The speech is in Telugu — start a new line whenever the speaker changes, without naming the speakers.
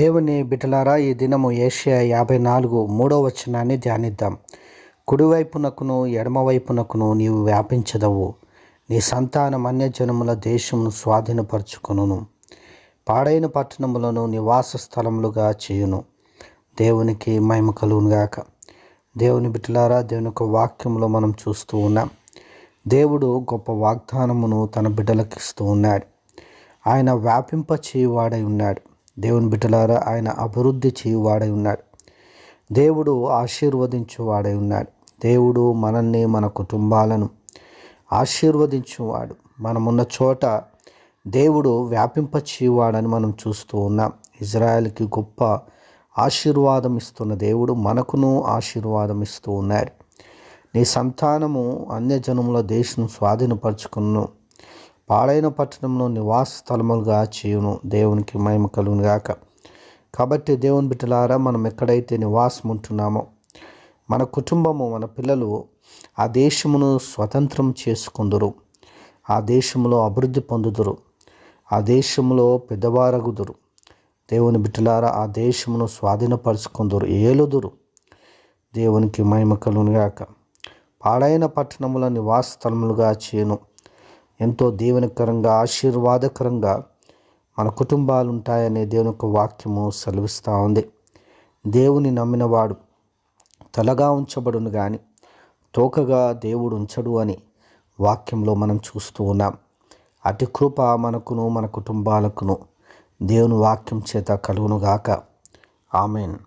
దేవుని బిటలారా ఈ దినము ఏషియా యాభై నాలుగు మూడో వచనాన్ని ధ్యానిద్దాం. కుడివైపునకును ఎడమవైపునకును నీవు వ్యాపించదవు. నీ సంతానం అన్యజనముల దేశమును స్వాధీనపరచుకును పాడైన పట్టణములను నివాస స్థలములుగా చేయును. దేవునికి మహిమ కలుగునుగాక దేవుని బిటలారా దేవుని యొక్క వాక్యంలో మనం చూస్తూ ఉన్నాం. దేవుడు గొప్ప వాగ్దానమును తన బిడ్డలకు ఇస్తూ ఉన్నాడు. ఆయన వ్యాపింప చేయువాడై ఉన్నాడు. దేవుని బిడ్డలారా ఆయన అభివృద్ధి చేయువాడై ఉన్నాడు. దేవుడు ఆశీర్వదించువాడై ఉన్నాడు. దేవుడు మనల్ని మన కుటుంబాలను ఆశీర్వదించువాడు. మనమున్న చోట దేవుడు వ్యాపింపచేయువాడని మనం చూస్తూ ఉన్నాం. ఇజ్రాయెల్కి గొప్ప ఆశీర్వాదం ఇస్తున్న దేవుడు మనకును ఆశీర్వాదం ఇస్తూ ఉన్నాడు. నీ సంతానము అన్యజనముల దేశం స్వాధీనపరచుకును. పాడైన పట్టణంలో నివాస స్థలములుగా చేయును. దేవునికి మహిమ కలుగునుగాక కాబట్టి దేవుని బిడ్డలారా మనం ఎక్కడైతే నివాసం ఉంటున్నామో మన కుటుంబము మన పిల్లలు ఆ దేశమును స్వతంత్రం చేసుకుందురు. ఆ దేశంలో అభివృద్ధి పొందుదురు. ఆ దేశంలో పెద్దవారగుదురు. దేవుని బిడ్డలారా ఆ దేశమును స్వాధీనపరుచుకుందురు. ఏలుదురు. దేవునికి మహిమ కలుగునుగాక పాడైన పట్టణముల నివాస స్థలములుగా చేయను. ఎంతో దీవెనకరంగా ఆశీర్వాదకరంగా మన కుటుంబాలు ఉంటాయనే దేవుని యొక్క వాక్యము సెలవిస్తూ ఉంది. దేవుని నమ్మినవాడు తలగా ఉంచబడును కానీ తోకగా దేవుడు ఉంచడు అని వాక్యంలో మనం చూస్తూ ఉన్నాం. అతి కృప మనకును మన కుటుంబాలకును దేవుని వాక్యం చేత కలుగునుగాక. ఆమెన్.